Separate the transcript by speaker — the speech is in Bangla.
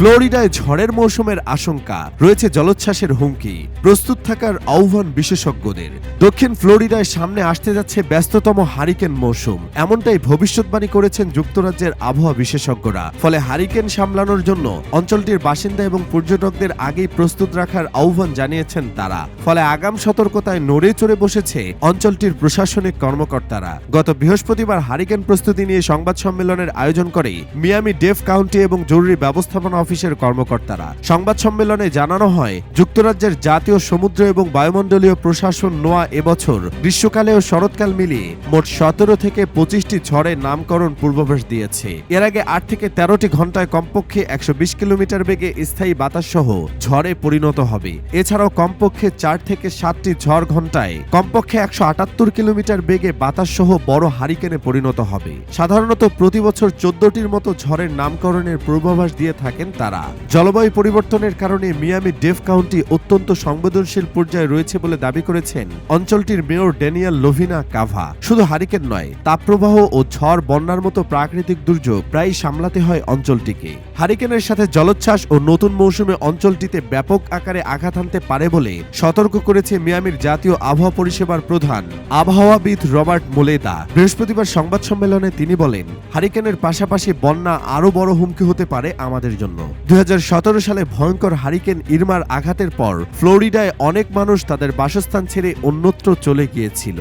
Speaker 1: ফ্লোরিডায় ঝড়ের মৌসুমের আশঙ্কা, রয়েছে জলোচ্ছ্বাসের হুমকি, প্রস্তুত থাকার আহ্বান বিশেষজ্ঞদের। দক্ষিণ ফ্লোরিডায় সামনে আসতে যাচ্ছে ব্যস্ততম হারিকেন মৌসুম, এমনটাই ভবিষ্যৎবাণী করেছেন যুক্তরাজ্যের আবহাওয়া বিশেষজ্ঞরা। ফলে হারিকেন সামলানোর জন্য অঞ্চলটির বাসিন্দা এবং পর্যটকদের আগেই প্রস্তুত রাখার আহ্বান জানিয়েছেন তারা। ফলে আগাম সতর্কতায় নড়ে চড়ে বসেছে অঞ্চলটির প্রশাসনিক কর্মকর্তারা। গত বৃহস্পতিবার হারিকেন প্রস্তুতি নিয়ে সংবাদ সম্মেলনের আয়োজন করে মিয়ামি ডেফ কাউন্টি এবং জরুরি ব্যবস্থাপনা অফিসের কর্মকর্তারা। সংবাদ সম্মেলনে জানানো হয়, যুক্তরাজ্যের জাতীয় সমুদ্র এবং বায়ুমণ্ডলীয় প্রশাসন নোয়া এবছর গ্রীষ্মকালে ও শরৎকাল মিলিয়ে মোট সতেরো থেকে পঁচিশটি ঝড়ের নামকরণ পূর্বাভাস দিয়েছে। এর আগে আট থেকে তেরোটি ঘন্টায় কমপক্ষে একশো বিশ কিলোমিটার বেগে স্থায়ী বাতাস সহ ঝড়ে পরিণত হবে। এছাড়াও কমপক্ষে চার থেকে সাতটি ঝড় ঘন্টায় কমপক্ষে একশো আটাত্তর কিলোমিটার বেগে বাতাস সহ বড় হারিকেনে পরিণত হবে। সাধারণত প্রতি বছর চোদ্দটির মতো ঝড়ের নামকরণের পূর্বাভাস দিয়ে থাকেন তারা। জলবায়ু পরিবর্তনের কারণে মিয়ামি ডেফ কাউন্টি অত্যন্ত সংবেদনশীল পর্যায়ে রয়েছে বলে দাবি করেছেন অঞ্চলটির মেয়র ড্যানিয়েল লোভিনা কাভা। শুধু হারিকেন নয়, তাপপ্রবাহ ও ঝড় বন্যার মতো প্রাকৃতিক দুর্যোগ প্রায় সামলাতে হয় অঞ্চলটিকে। হারিকেনের সাথে জলোচ্ছ্বাস ও নতুন মৌসুমে অঞ্চলটিতে ব্যাপক আকারে আঘাত আনতে পারে বলে সতর্ক করেছে মিয়ামির জাতীয় আবহাওয়া পরিষেবার প্রধান, আবহাওয়াবিদ রবার্ট মোলেদা। বৃহস্পতিবার সংবাদ সম্মেলনে তিনি বলেন, হারিকেনের পাশাপাশি বন্যা আরও বড় হুমকি হতে পারে আমাদের জন্য। দু হাজার সতেরো সালে ভয়ঙ্কর হারিকেন ইরমার আঘাতের পর ফ্লোরিডায় অনেক মানুষ তাদের বাসস্থান ছেড়ে অন্যত্র চলে গিয়েছিল।